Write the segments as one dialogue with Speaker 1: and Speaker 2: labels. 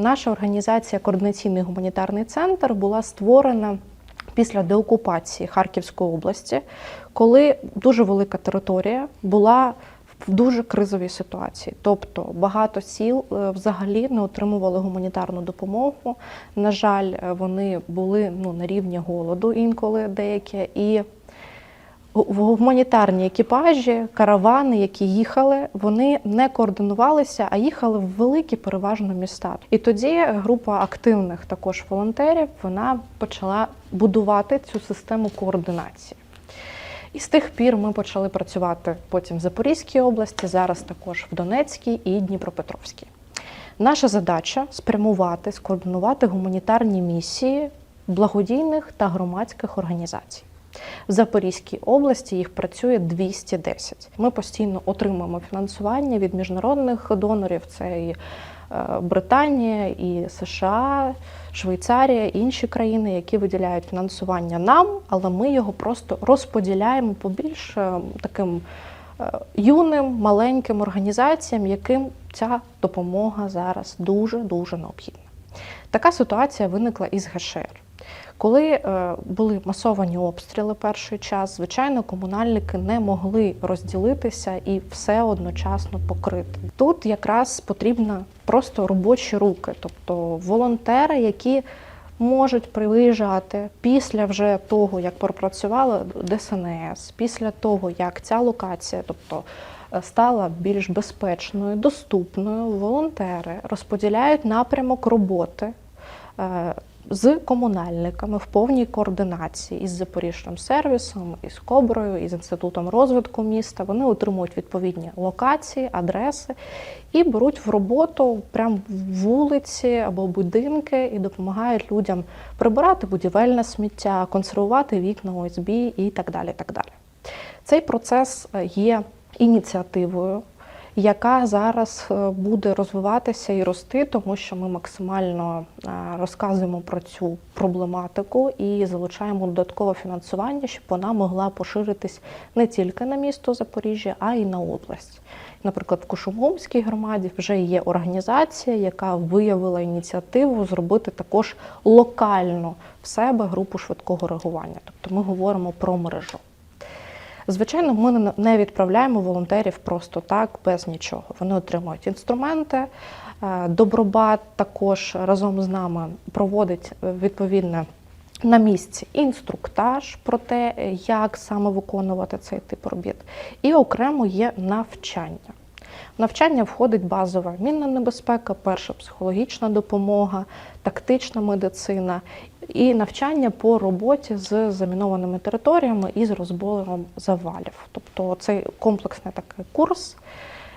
Speaker 1: наша організація Координаційний гуманітарний центр була створена після деокупації Харківської області, коли дуже велика територія була в дуже кризовій ситуації. Тобто багато сіл е, взагалі не отримували гуманітарну допомогу. На жаль, е, вони були ну, на рівні голоду інколи деякі. І гуманітарні екіпажі, каравани, які їхали, вони не координувалися, а їхали в великі переважно міста. І тоді група активних також волонтерів вона почала будувати цю систему координації. І з тих пір ми почали працювати потім в Запорізькій області, зараз також в Донецькій і Дніпропетровській. Наша задача спрямувати, скоординувати гуманітарні місії благодійних та громадських організацій. В Запорізькій області їх працює 210. Ми постійно отримуємо фінансування від міжнародних донорів. Це і е, Британія, і США, Швейцарія, і інші країни, які виділяють фінансування нам, але ми його просто розподіляємо по більш е, таким е, юним, маленьким організаціям, яким ця допомога зараз дуже дуже необхідна. Така ситуація виникла із ГШР. Коли е, були масовані обстріли перший час, звичайно, комунальники не могли розділитися і все одночасно покрити. Тут якраз потрібно просто робочі руки, тобто волонтери, які можуть приїжджати після вже того, як пропрацювала ДСНС, після того, як ця локація, тобто е, стала більш безпечною, доступною, волонтери розподіляють напрямок роботи. З комунальниками в повній координації із Запоріжжям сервісом, із Коброю, із інститутом розвитку міста. Вони отримують відповідні локації, адреси і беруть в роботу прямо вулиці або будинки і допомагають людям прибирати будівельне сміття, консервувати вікна ОСБ і так далі. Так далі. Цей процес е, є ініціативою яка зараз е, буде розвиватися і рости, тому що ми максимально е, розказуємо про цю проблематику і залучаємо додаткове фінансування, щоб вона могла поширитись не тільки на місто Запоріжжя, а й на область. Наприклад, в Кушугумській громаді вже є організація, яка виявила ініціативу зробити також локально в себе групу швидкого реагування. Тобто ми говоримо про мережу. Звичайно, ми не відправляємо волонтерів просто так, без нічого. Вони отримують інструменти. Е, Добробат також разом з нами проводить е, відповідне на місці інструктаж про те, як саме виконувати цей тип робіт, і окремо є навчання. Навчання входить базова мінна небезпека, перша психологічна допомога, тактична медицина і навчання по роботі з замінованими територіями і з розбором завалів. Тобто цей комплексний такий курс.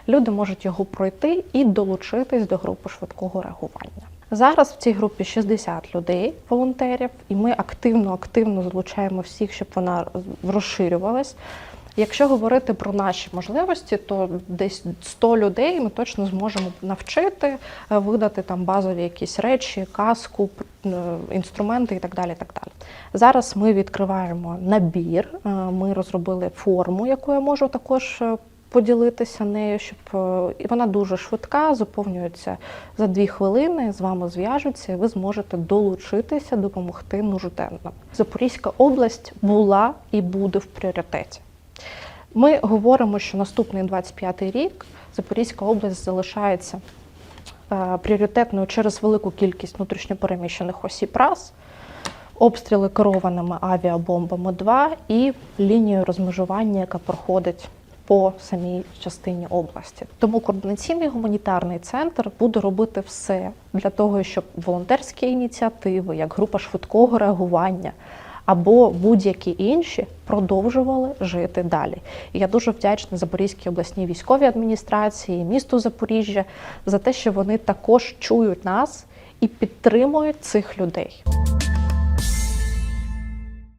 Speaker 1: Люди можуть його пройти і долучитись до групи швидкого реагування. Зараз в цій групі 60 людей, волонтерів, і ми активно-активно залучаємо всіх, щоб вона розширювалась. Якщо говорити про наші можливості, то десь 100 людей ми точно зможемо навчити, е, видати там базові якісь речі, каску, е, інструменти і так далі. так далі. Зараз ми відкриваємо набір. е, Ми розробили форму, яку я можу також поділитися нею, щоб і вона дуже швидка, заповнюється за дві хвилини. З вами зв'яжуться, і ви зможете долучитися, допомогти нужденним. Запорізька область була і буде в пріоритеті. Ми говоримо, що наступний 25-й рік Запорізька область залишається е, пріоритетною через велику кількість внутрішньопереміщених осіб раз, обстріли керованими авіабомбами 2 і лінію розмежування, яка проходить по самій частині області. Тому координаційний гуманітарний центр буде робити все для того, щоб волонтерські ініціативи, як група швидкого реагування або будь-які інші продовжували жити далі. І я дуже вдячна Запорізькій обласній військовій адміністрації, місту Запоріжжя за те, що вони також чують нас і підтримують цих людей.